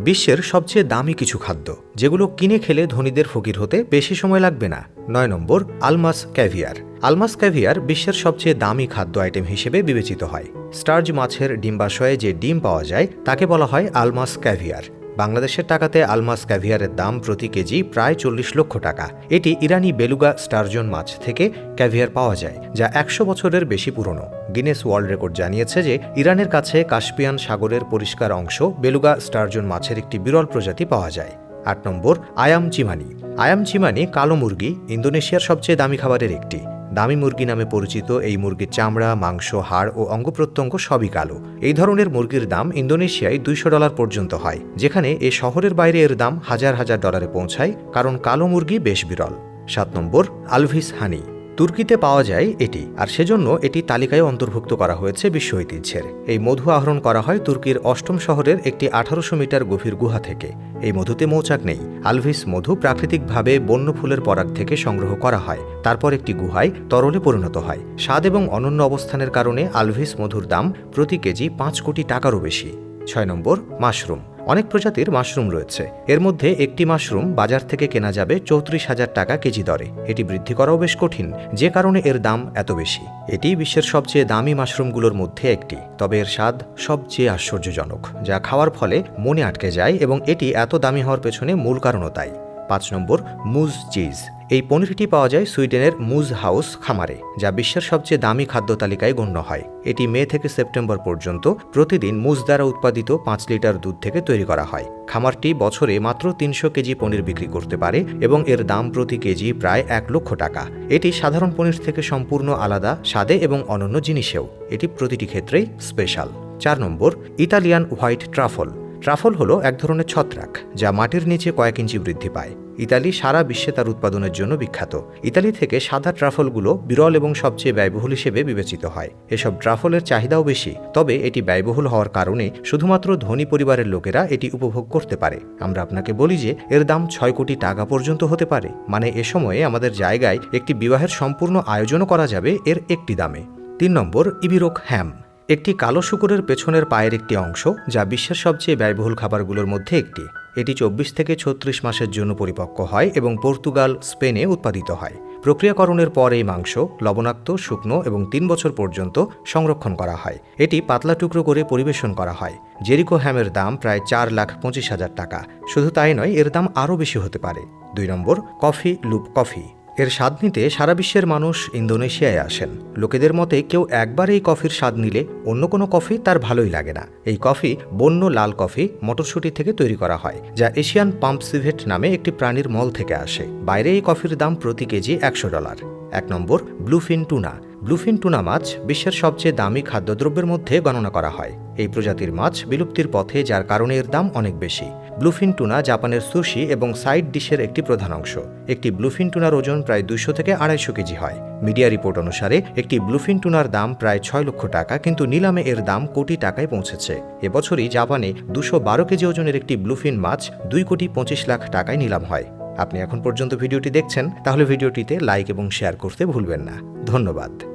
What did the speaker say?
বিশ্বের সবচেয়ে দামি কিছু খাদ্য, যেগুলো কিনে খেলে ধনীদের ফকির হতে বেশি সময় লাগবে না। নয় নম্বর, আলমাস ক্যাভিয়ার। আলমাস ক্যাভিয়ার বিশ্বের সবচেয়ে দামি খাদ্য আইটেম হিসেবে বিবেচিত হয়। স্টার্জ মাছের ডিম্বাশয়ে যে ডিম পাওয়া যায়, তাকে বলা হয় আলমাস ক্যাভিয়ার। বাংলাদেশের টাকাতে আলমাস ক্যাভিয়ারের দাম প্রতি কেজি প্রায় চল্লিশ লক্ষ টাকা। এটি ইরানি বেলুগা স্টারজন মাছ থেকে ক্যাভিয়ার পাওয়া যায়, যা একশো বছরের বেশি পুরনো। গিনেস ওয়ার্ল্ড রেকর্ড জানিয়েছে যে, ইরানের কাছে কাস্পিয়ান সাগরের পরিষ্কার অংশ বেলুগা স্টারজন মাছের একটি বিরল প্রজাতি পাওয়া যায়। আট নম্বর, আয়াম চিমানি। আয়াম চিমানি কালো মুরগি, ইন্দোনেশিয়ার সবচেয়ে দামি খাবারের একটি। দামি মুরগি নামে পরিচিত এই মুরগির চামড়া, মাংস, হাড় ও অঙ্গ প্রত্যঙ্গ সবই কালো। এই ধরনের মুরগির দাম ইন্দোনেশিয়ায় দুইশো ডলার পর্যন্ত হয়, যেখানে এ শহরের বাইরে এর দাম হাজার হাজার ডলারে পৌঁছায়, কারণ কালো মুরগি বেশ বিরল। সাত নম্বর, আলভিস হানি। তুর্কিতে পাওয়া যায় এটি, আর সেজন্য এটি তালিকায় অন্তর্ভুক্ত করা হয়েছে বিশ্ব ঐতিহ্যের। এই মধু আহরণ করা হয় তুর্কির অষ্টম শহরের একটি আঠারোশো মিটার গভীর গুহা থেকে। এই মধুতে মৌচাক নেই, আলভিস মধু প্রাকৃতিকভাবে বন্য ফুলের পরাগ থেকে সংগ্রহ করা হয়। তারপর একটি গুহায় তরলে পরিণত হয়। স্বাদ এবং অনন্য অবস্থানের কারণে আলভিস মধুর দাম প্রতি কেজি পাঁচ কোটি টাকারও বেশি। ছয় নম্বর, মাশরুম। অনেক প্রজাতির মাশরুম রয়েছে। এর মধ্যে একটি মাশরুম বাজার থেকে কেনা যাবে চৌত্রিশ হাজার টাকা কেজি দরে। এটি বৃদ্ধি করাও বেশ কঠিন, যে কারণে এর দাম এত বেশি। এটি বিশ্বের সবচেয়ে দামি মাশরুমগুলোর মধ্যে একটি, তবে এর স্বাদ সবচেয়ে আশ্চর্যজনক, যা খাওয়ার ফলে মনে আটকে যায় এবং এটি এত দামি হওয়ার পেছনে মূল কারণও তাই। পাঁচ নম্বর, মুজ চিজ। এই পনিরটি পাওয়া যায় সুইডেনের মুজ হাউস খামারে, যা বিশ্বের সবচেয়ে দামি খাদ্য তালিকায় গণ্য হয়। এটি মে থেকে সেপ্টেম্বর পর্যন্ত প্রতিদিন মুজ দ্বারা উৎপাদিত পাঁচ লিটার দুধ থেকে তৈরি করা হয়। খামারটি বছরে মাত্র তিনশো কেজি পনির বিক্রি করতে পারে এবং এর দাম প্রতি কেজি প্রায় এক লক্ষ টাকা। এটি সাধারণ পনির থেকে সম্পূর্ণ আলাদা, স্বাদে এবং অনন্য জিনিসেও। এটি প্রতিটি ক্ষেত্রেই স্পেশাল চার নম্বর, ইতালিয়ান হোয়াইট ট্রাফল। ট্রাফল হলো এক ধরনের ছত্রাক, যা মাটির নিচে কয়েক ইঞ্চি বৃদ্ধি পায়। ইতালি সারা বিশ্বে তার উৎপাদনের জন্য বিখ্যাত। ইতালি থেকে সাদা ট্রাফলগুলো বিরল এবং সবচেয়ে ব্যয়বহুল হিসেবে বিবেচিত হয়। এসব ট্রাফলের চাহিদাও বেশি, তবে এটি ব্যয়বহুল হওয়ার কারণে শুধুমাত্র ধনী পরিবারের লোকেরা এটি উপভোগ করতে পারে। আমরা আপনাকে বলি যে, এর দাম ছয় কোটি টাকা পর্যন্ত হতে পারে। মানে এ সময়ে আমাদের জায়গায় একটি বিবাহের সম্পূর্ণ আয়োজনও করা যাবে এর একটি দামে। তিন নম্বর, ইবিরোক হ্যাম। একটি কালো শুকুরের পেছনের পায়ের একটি অংশ, যা বিশ্বের সবচেয়ে ব্যয়বহুল খাবারগুলোর মধ্যে একটি। এটি চব্বিশ থেকে ছত্রিশ মাসের জন্য পরিপক্ক হয় এবং পর্তুগাল, স্পেনে উৎপাদিত হয়। প্রক্রিয়াকরণের পর এই মাংস লবণাক্ত, শুকনো এবং তিন বছর পর্যন্ত সংরক্ষণ করা হয়। এটি পাতলা টুকরো করে পরিবেশন করা হয়। জেরিকো হ্যামের দাম প্রায় চার লাখ পঁচিশ হাজার টাকা। শুধু তাই নয়, এর দাম আরও বেশি হতে পারে। দুই নম্বর, কফি লুপ কফি। এর স্বাদ নিতে সারা বিশ্বের মানুষ ইন্দোনেশিয়ায় আসেন। লোকেদের মতে কেউ একবার এই কফির স্বাদ নিলে অন্য কোনো কফি তার ভালোই লাগে না। এই কফি বন্য লাল কফি মটরশুঁটি থেকে তৈরি করা হয়, যা এশিয়ান পাম্প পাম্পসিভেট নামে একটি প্রাণীর মল থেকে আসে। বাইরে এই কফির দাম প্রতি কেজি একশো ডলার। এক number, bluefin tuna. Bluefin tuna মাছ বিশ্বের সবচেয়ে দামি খাদ্যদ্রব্যের মধ্যে গণনা করা হয়। এই প্রজাতির মাছ বিলুপ্তির পথে, যার কারণে এর দাম অনেক বেশি। ব্লুফিন টুনা জাপানের সুশি এবং সাইড ডিশের একটি প্রধান অংশ। একটি ব্লুফিন টুনার ওজন প্রায় দুইশো থেকে আড়াইশো কেজি হয়। মিডিয়া রিপোর্ট অনুসারে, একটি ব্লুফিন টুনার দাম প্রায় ছয় লক্ষ টাকা, কিন্তু নিলামে এর দাম কোটি টাকায় পৌঁছেছে। এবছরই জাপানে দুশো বারো কেজি ওজনের একটি ব্লুফিন মাছ দুই কোটি পঁচিশ লাখ টাকায় নিলাম হয়। আপনি এখন পর্যন্ত ভিডিওটি দেখছেন, তাহলে ভিডিওটিতে লাইক এবং শেয়ার করতে ভুলবেন না। ধন্যবাদ।